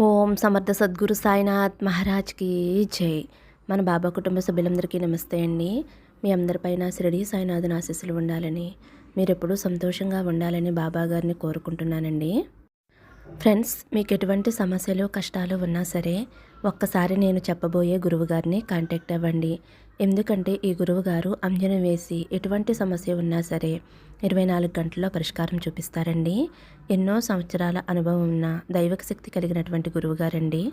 ఓం సమర్థ సద్గురు సాయినాథ్ మహారాజ్కి జై. మన బాబా కుటుంబ సభ్యులందరికీ నమస్తే అండి. మీ అందరిపైన షిరిడి సాయినాథన్ ఆశీస్సులు ఉండాలని మీరెప్పుడూ సంతోషంగా ఉండాలని బాబా గారిని కోరుకుంటున్నానండి. ఫ్రెండ్స్ మీకు ఎటువంటి సమస్యలు కష్టాలు ఉన్నా సరే ఒక్కసారి నేను చెప్పబోయే గురువుగారిని కాంటాక్ట్ అవ్వండి. ఎందుకంటే ఈ గురువుగారు అంజనం వేసి ఎటువంటి సమస్య ఉన్నా సరే ఇరవై నాలుగు గంటల్లో పరిష్కారం చూపిస్తారండి. ఎన్నో సంవత్సరాల అనుభవం ఉన్న దైవక శక్తి కలిగినటువంటి గురువుగారండి.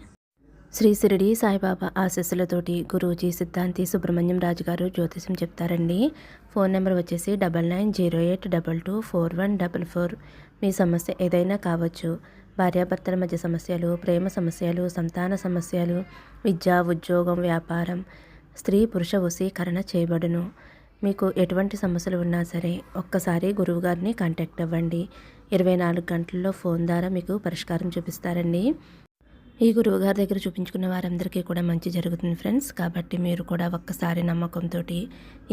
శ్రీ సిరిడి సాయిబాబా ఆశీస్సులతోటి గురూజీ సిద్ధాంతి సుబ్రహ్మణ్యం రాజు గారు జ్యోతిషం చెప్తారండి. ఫోన్ నెంబర్ వచ్చేసి double nine zero eight double two four one double four. మీ సమస్య ఏదైనా కావచ్చు భార్యాభర్తల మధ్య సమస్యలు ప్రేమ సమస్యలు సంతాన సమస్యలు విద్య ఉద్యోగం వ్యాపారం స్త్రీ పురుష వశీకరణ చేయబడును. మీకు ఎటువంటి సమస్యలు ఉన్నా సరే ఒక్కసారి గురువుగారిని కాంటాక్ట్ అవ్వండి. ఇరవై నాలుగు గంటల్లో ఫోన్ ద్వారా మీకు పరిష్కారం చూపిస్తారండి. ఈ గురువుగారి దగ్గర చూపించుకున్న వారందరికీ కూడా మంచి జరుగుతుంది ఫ్రెండ్స్. కాబట్టి మీరు కూడా ఒక్కసారి నమ్మకంతో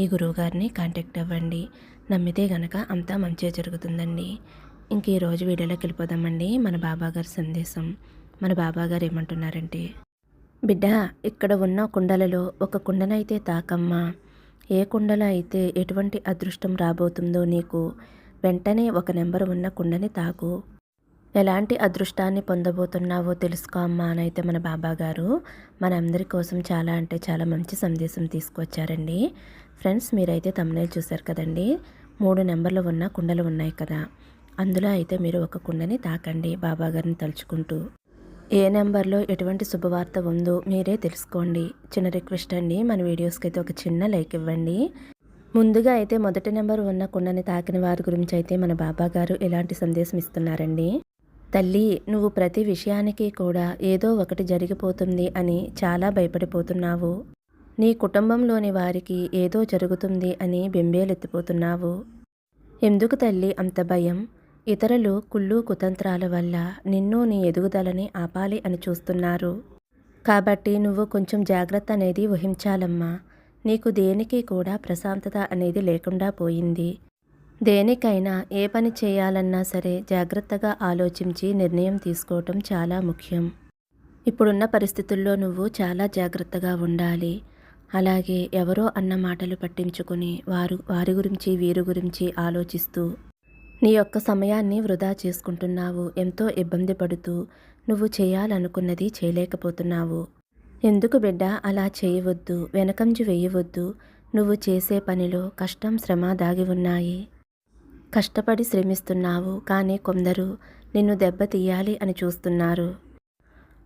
ఈ గురువుగారిని కాంటాక్ట్ అవ్వండి. నమ్మితే గనక అంతా మంచిగా జరుగుతుందండి. ఇంక ఈరోజు వీడియోలోకి వెళ్ళిపోదామండి. మన బాబాగారి సందేశం. మన బాబాగారు ఏమంటున్నారంటే బిడ్డ ఇక్కడ ఉన్న కుండలలో ఒక కుండనైతే తాకమ్మా. ఏ కుండలో అయితే ఎటువంటి అదృష్టం రాబోతుందో నీకు వెంటనే ఒక నెంబర్ ఉన్న కుండని తాకు. ఎలాంటి అదృష్టాన్ని పొందబోతున్నావో తెలుసుకో అమ్మా అని అయితే మన బాబాగారు మనందరి కోసం చాలా అంటే చాలా మంచి సందేశం తీసుకొచ్చారండి. ఫ్రెండ్స్ మీరైతే తమ్నేలు చూశారు కదండి. మూడు నెంబర్లు ఉన్న కుండలు ఉన్నాయి కదా. అందులో అయితే మీరు ఒక కుండని తాకండి బాబాగారిని తలుచుకుంటూ. ఏ నెంబర్లో ఎటువంటి శుభవార్త ఉందో మీరే తెలుసుకోండి. చిన్న రిక్వెస్ట్ అండి మన వీడియోస్కి అయితే ఒక చిన్న లైక్ ఇవ్వండి. ముందుగా అయితే మొదటి నెంబర్ ఉన్న కుండని తాకిన వారి గురించి అయితే మన బాబా గారు ఎలాంటి సందేశం ఇస్తున్నారండి? తల్లి నువ్వు ప్రతి విషయానికి కూడా ఏదో ఒకటి జరిగిపోతుంది అని చాలా భయపడిపోతున్నావు. నీ కుటుంబంలోని వారికి ఏదో జరుగుతుంది అని బెంబేలెత్తిపోతున్నావు. ఎందుకు తల్లి అంత భయం? ఇతరులు కుళ్ళు కుతంత్రాల వల్ల నిన్ను నీ ఎదుగుదలని ఆపాలి అని చూస్తున్నారు. కాబట్టి నువ్వు కొంచెం జాగ్రత్త అనేది వహించాలమ్మా నీకు దేనికి కూడా ప్రశాంతత అనేది లేకుండా పోయింది. దేనికైనా ఏ పని చేయాలన్నా సరే జాగ్రత్తగా ఆలోచించి నిర్ణయం తీసుకోవటం చాలా ముఖ్యం. ఇప్పుడున్న పరిస్థితుల్లో నువ్వు చాలా జాగ్రత్తగా ఉండాలి. అలాగే ఎవరో అన్న మాటలు పట్టించుకుని వారు వారి గురించి వీరి గురించి ఆలోచిస్తూ నీ యొక్క సమయాన్ని వృధా చేసుకుంటున్నావు. ఎంతో ఇబ్బంది పడుతూ నువ్వు చేయాలనుకున్నది చేయలేకపోతున్నావు. ఎందుకు బిడ్డ అలా చేయవద్దు. వెనకంజు వేయవద్దు. నువ్వు చేసే పనిలో కష్టం శ్రమ దాగి ఉన్నాయి. కష్టపడి శ్రమిస్తున్నావు కానీ కొందరు నిన్ను దెబ్బతీయాలి అని చూస్తున్నారు.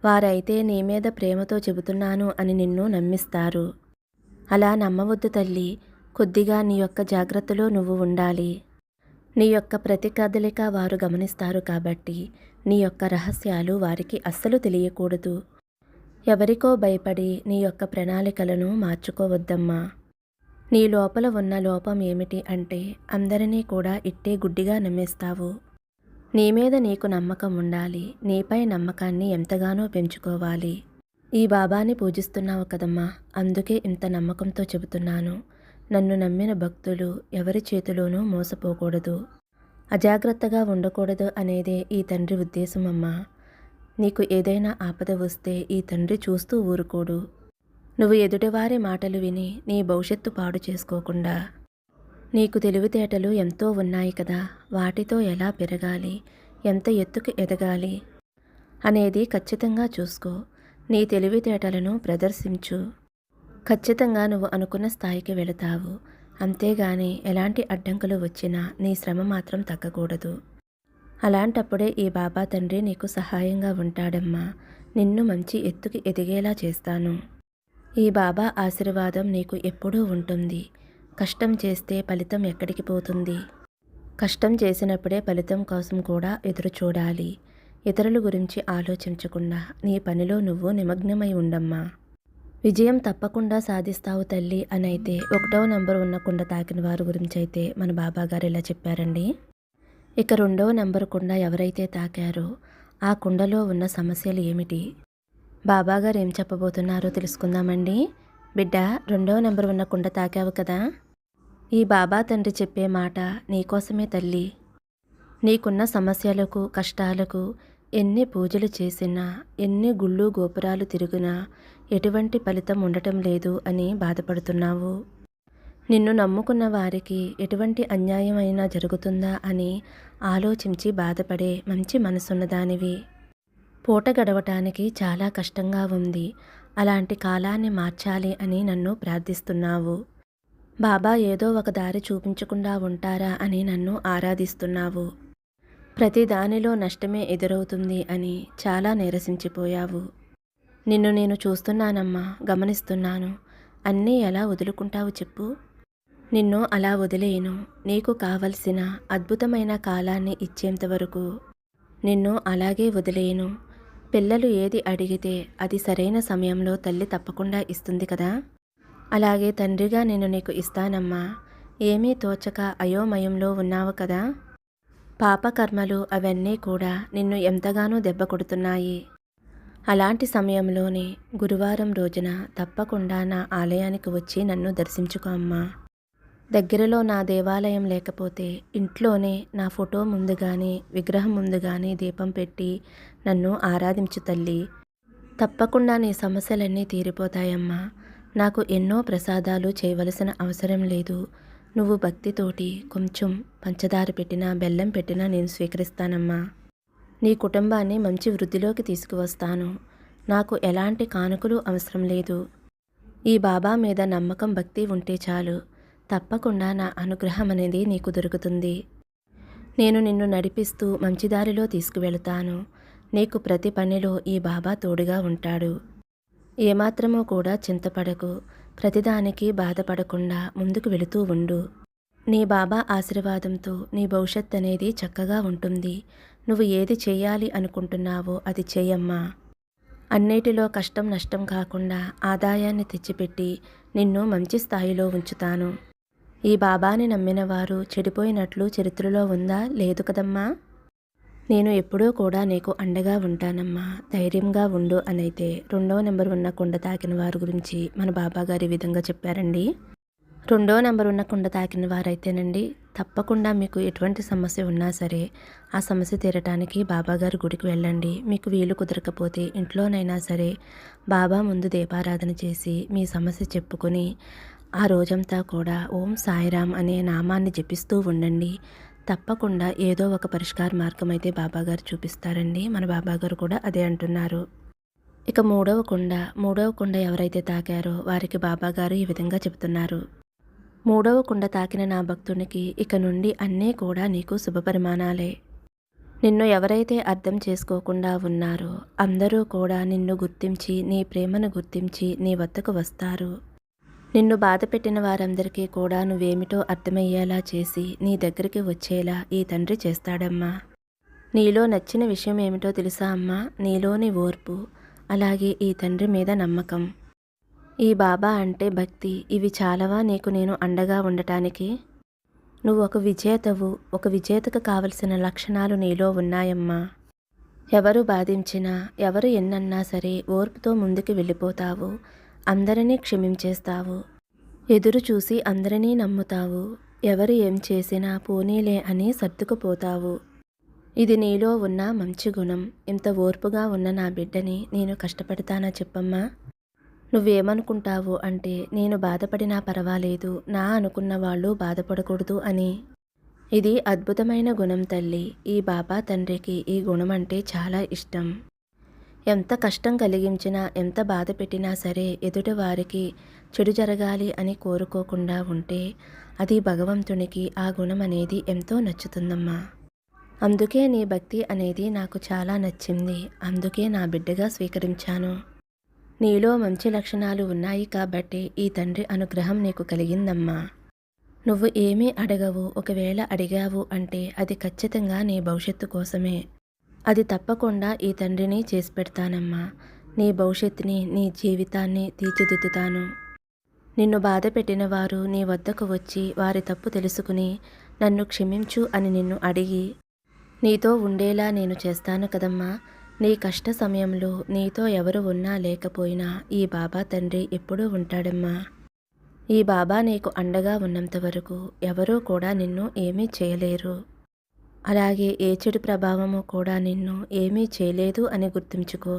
వారైతే నీ మీద ప్రేమతో చెబుతున్నాను అని నిన్ను నమ్మిస్తారు. అలా నమ్మవద్దు తల్లి. కొద్దిగా నీ యొక్క జాగ్రత్తలో నువ్వు ఉండాలి. నీ యొక్క ప్రతి కదలిక వారు గమనిస్తారు కాబట్టి నీ యొక్క రహస్యాలు వారికి అస్సలు తెలియకూడదు. ఎవరికో భయపడి నీ యొక్క ప్రణాళికలను మార్చుకోవద్దమ్మా. నీ లోపల ఉన్న లోపం ఏమిటి అంటే అందరినీ కూడా ఇట్టే గుడ్డిగా నమ్మేస్తావు. నీ మీద నీకు నమ్మకం ఉండాలి. నీపై నమ్మకాన్ని ఎంతగానో పెంచుకోవాలి. ఈ బాబాని పూజిస్తున్నావు కదమ్మా. అందుకే ఇంత నమ్మకంతో చెబుతున్నాను. నన్ను నమ్మిన భక్తులు ఎవరి చేతిలోనూ మోసపోకూడదు. అజాగ్రత్తగా ఉండకూడదు అనేదే ఈ తండ్రి ఉద్దేశం అమ్మా. నీకు ఏదైనా ఆపద వస్తే ఈ తండ్రి చూస్తూ ఊరుకోడు. నువ్వు ఎదుటివారి మాటలు విని నీ భవిష్యత్తు పాడు చేసుకోకుండా. నీకు తెలివితేటలు ఎంతో ఉన్నాయి కదా వాటితో ఎలా పెరగాలి ఎంత ఎత్తుకు ఎదగాలి అనేది ఖచ్చితంగా చూసుకో. నీ తెలివితేటలను ప్రదర్శించు. ఖచ్చితంగా నువ్వు అనుకున్న స్థాయికి వెళతావు. అంతేగాని ఎలాంటి అడ్డంకులు వచ్చినా నీ శ్రమ మాత్రం తగ్గకూడదు. అలాంటప్పుడే ఈ బాబా తండ్రి నీకు సహాయంగా ఉంటాడమ్మా. నిన్ను మంచి ఎత్తుకి ఎదిగేలా చేస్తాను. ఈ బాబా ఆశీర్వాదం నీకు ఎప్పుడూ ఉంటుంది. కష్టం చేస్తే ఫలితం ఎక్కడికి పోతుంది? కష్టం చేసినప్పుడే ఫలితం కోసం కూడా ఎదురు చూడాలి. ఇతరుల గురించి ఆలోచించకుండా నీ పనిలో నువ్వు నిమగ్నమై ఉండమ్మా. విజయం తప్పకుండా సాధిస్తావు తల్లి అని అయితే ఒకటవ నెంబర్ ఉన్న కుండ తాకిన వారి గురించి అయితే మన బాబా గారు ఇలా చెప్పారండి. ఇక రెండవ నెంబర్ కుండ ఎవరైతే తాకారో ఆ కుండలో ఉన్న సమస్యలు ఏమిటి? బాబా గారు ఏం చెప్పబోతున్నారో తెలుసుకుందామండి. బిడ్డ రెండవ నెంబర్ ఉన్న కుండ తాకావు కదా? ఈ బాబా తండ్రి చెప్పే మాట నీకోసమే తల్లి. నీకున్న సమస్యలకు కష్టాలకు ఎన్ని పూజలు చేసినా ఎన్ని గుళ్ళు గోపురాలు తిరిగినా ఎటువంటి ఫలితం ఉండటం లేదు అని బాధపడుతున్నావు. నిన్ను నమ్ముకున్న వారికి ఎటువంటి అన్యాయం అయినా జరుగుతుందా అని ఆలోచించి బాధపడే మంచి మనసున్నదానివి. పూట గడవటానికి చాలా కష్టంగా ఉంది. అలాంటి కాలాన్ని మార్చాలి అని నన్ను ప్రార్థిస్తున్నావు. బాబా ఏదో ఒక దారి చూపించకుండా ఉంటారా అని నన్ను ఆరాధిస్తున్నావు. ప్రతి దానిలో నష్టమే ఎదురవుతుంది అని చాలా నీరసించిపోయావు. నిన్ను నేను చూస్తున్నానమ్మా గమనిస్తున్నాను. అన్నీ ఎలా వదులుకుంటావు చెప్పు. నిన్ను అలా వదిలేయను నీకు కావలసిన అద్భుతమైన కాలాన్ని ఇచ్చేంత వరకు నిన్ను అలాగే వదిలేయను పిల్లలు ఏది అడిగితే అది సరైన సమయంలో తల్లి తప్పకుండా ఇస్తుంది కదా? అలాగే తండ్రిగా నేను నీకు ఇస్తానమ్మా. ఏమీ తోచక అయోమయంలో ఉన్నావు కదా? పాపకర్మలు అవన్నీ కూడా నిన్ను ఎంతగానో దెబ్బ కొడుతున్నాయి. అలాంటి సమయంలోనే గురువారం రోజున తప్పకుండా నా ఆలయానికి వచ్చి నన్ను దర్శించుకో అమ్మా. దగ్గరలో నా దేవాలయం లేకపోతే ఇంట్లోనే నా ఫోటో ముందు కానీ విగ్రహం ముందు కానీ దీపం పెట్టి నన్ను ఆరాధించు తల్లి. తప్పకుండా నీ సమస్యలన్నీ తీరిపోతాయమ్మా. నాకు ఎన్నో ప్రసాదాలు చేయవలసిన అవసరం లేదు. నువ్వు భక్తితోటి కొంచెం పంచదార పెట్టినా బెల్లం పెట్టినా నేను స్వీకరిస్తానమ్మా. నీ కుటుంబాన్ని మంచి వృద్ధిలోకి తీసుకువస్తాను. నాకు ఎలాంటి కానుకలు అవసరం లేదు. ఈ బాబా మీద నమ్మకం భక్తి ఉంటే చాలు. తప్పకుండా నా అనుగ్రహం అనేది నీకు దొరుకుతుంది. నేను నిన్ను నడిపిస్తూ మంచి దారిలో తీసుకువెళతాను. నీకు ప్రతి పనిలో ఈ బాబా తోడుగా ఉంటాడు. ఏమాత్రమూ కూడా చింతపడకు. ప్రతిదానికి బాధపడకుండా ముందుకు వెళుతూ ఉండు. నీ బాబా ఆశీర్వాదంతో నీ భవిష్యత్ అనేది చక్కగా ఉంటుంది. నువ్వు ఏది చేయాలి అనుకుంటున్నావో అది చేయమ్మా. అన్నిటిలో కష్టం నష్టం కాకుండా ఆదాయాన్ని తెచ్చిపెట్టి నిన్ను మంచి స్థాయిలో ఉంచుతాను. ఈ బాబాని నమ్మిన వారు చెడిపోయినట్లు చరిత్రలో ఉందా? లేదు కదమ్మా. నేను ఎప్పుడూ కూడా నీకు అండగా ఉంటానమ్మా. ధైర్యంగా ఉండు అనైతే రెండో నెంబర్ ఉన్న కుండ తాకిన వారి గురించి మన బాబాగారు ఈ విధంగా చెప్పారండి. రెండో నెంబర్ ఉన్న కుండ తాకిన వారైతేనండి తప్పకుండా మీకు ఎటువంటి సమస్య ఉన్నా సరే ఆ సమస్య తీరటానికి బాబాగారి గుడికి వెళ్ళండి. మీకు వీలు కుదరకపోతే ఇంట్లోనైనా సరే బాబా ముందు దీపారాధన చేసి మీ సమస్య చెప్పుకొని ఆ రోజంతా కూడా ఓం సాయిరామ్ అనే నామాన్ని జపిస్తూ ఉండండి. తప్పకుండా ఏదో ఒక పరిష్కార మార్గం అయితే బాబాగారు చూపిస్తారండి. మన బాబాగారు కూడా అదే అంటున్నారు. ఇక మూడవ కుండ మూడవ కుండ ఎవరైతే తాకారో వారికి బాబాగారు ఈ విధంగా చెబుతున్నారు. మూడవ కుండ తాకిన నా భక్తునికి ఇక నుండి అన్నీ కూడా నీకు శుభపరిమాణాలే. నిన్ను ఎవరైతే అర్థం చేసుకోకుండా ఉన్నారో అందరూ కూడా నిన్ను గుర్తించి నీ ప్రేమను గుర్తించి నీ వద్దకు వస్తారు. నిన్ను బాధ పెట్టిన వారందరికీ కూడా నువ్వేమిటో అర్థమయ్యేలా చేసి నీ దగ్గరికి వచ్చేలా ఈ తండ్రి చేస్తాడమ్మా. నీలో నచ్చిన విషయం ఏమిటో తెలుసా అమ్మా? నీలోని ఓర్పు అలాగే ఈ తండ్రి మీద నమ్మకం. ఈ బాబా అంటే భక్తి. ఇవి చాలవా నీకు నేను అండగా ఉండటానికి? నువ్వు ఒక విజేతవు. ఒక విజేతకు కావలసిన లక్షణాలు నీలో ఉన్నాయమ్మా. ఎవరు బాధించినా ఎవరు ఎన్నన్నా సరే ఓర్పుతో ముందుకు వెళ్ళిపోతావు. అందరినీ క్షమించేస్తావు. ఎదురు చూసి అందరినీ నమ్ముతావు. ఎవరు ఏం చేసినా పోనీలే అని సర్దుకుపోతావు. ఇది నీలో ఉన్న మంచి గుణం. ఇంత ఓర్పుగా ఉన్న నా బిడ్డని నేను కష్టపెడతానా చెప్పమ్మా? నువ్వేమనుకుంటావు అంటే నేను బాధపడినా పర్వాలేదు నా అనుకున్న వాళ్ళు బాధపడకూడదు అని. ఇది అద్భుతమైన గుణం తల్లి. ఈ బాబా తండ్రికి ఈ గుణం అంటే చాలా ఇష్టం. ఎంత కష్టం కలిగించినా ఎంత బాధ పెట్టినా సరే ఎదుటి వారికి చెడు జరగాలి అని కోరుకోకుండా ఉంటే అది భగవంతునికి ఆ గుణం అనేది ఎంతో నచ్చుతుందమ్మా. అందుకే నీ భక్తి అనేది నాకు చాలా నచ్చింది. అందుకే నా బిడ్డగా స్వీకరించాను. నీలో మంచి లక్షణాలు ఉన్నాయి కాబట్టి ఈ తండ్రి అనుగ్రహం నీకు కలిగిందమ్మా. నువ్వు ఏమీ అడగవు ఒకవేళ అడిగావు అంటే అది ఖచ్చితంగా నీ భవిష్యత్తు కోసమే. అది తప్పకుండా ఈ తండ్రిని చేసి పెడతానమ్మా. నీ భవిష్యత్తుని నీ జీవితాన్ని తీర్చిదిద్దుతాను. నిన్ను బాధ పెట్టిన వారు నీ వద్దకు వచ్చి వారి తప్పు తెలుసుకుని నన్ను క్షమించు అని నిన్ను అడిగి నీతో ఉండేలా నేను చేస్తాను కదమ్మా. నీ కష్ట సమయంలో నీతో ఎవరు ఉన్నా లేకపోయినా ఈ బాబా తండ్రి ఎప్పుడూ ఉంటాడమ్మా. ఈ బాబా నీకు అండగా ఉన్నంత వరకు ఎవరూ కూడా నిన్ను ఏమీ చేయలేరు. అలాగే ఏ చెడు ప్రభావము కూడా నిన్ను ఏమీ చేయలేదు అని గుర్తుంచుకో.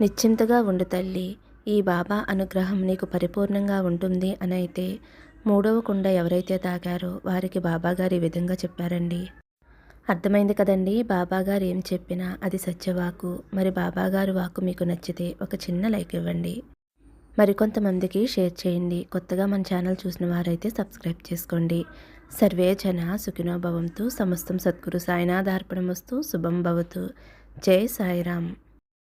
నిశ్చింతగా ఉండు తల్లి ఈ బాబా అనుగ్రహం నీకు పరిపూర్ణంగా ఉంటుంది అని అయితే మూడవ కుండ ఎవరైతే తాగారో వారికి బాబాగారు ఈ విధంగా చెప్పారండి. అర్థమైంది కదండి. బాబాగారు ఏం చెప్పినా అది సత్యవాకు. మరి బాబాగారు వాకు మీకు నచ్చితే ఒక చిన్న లైక్ ఇవ్వండి. మరికొంతమందికి షేర్ చేయండి. కొత్తగా మన ఛానల్ చూసిన వారైతే సబ్స్క్రైబ్ చేసుకోండి. సర్వే జన సుఖినోభవంతు. సమస్తం సద్గురు సాయినాథార్పణమస్తు. శుభం భవతు. జై సాయిరామ్.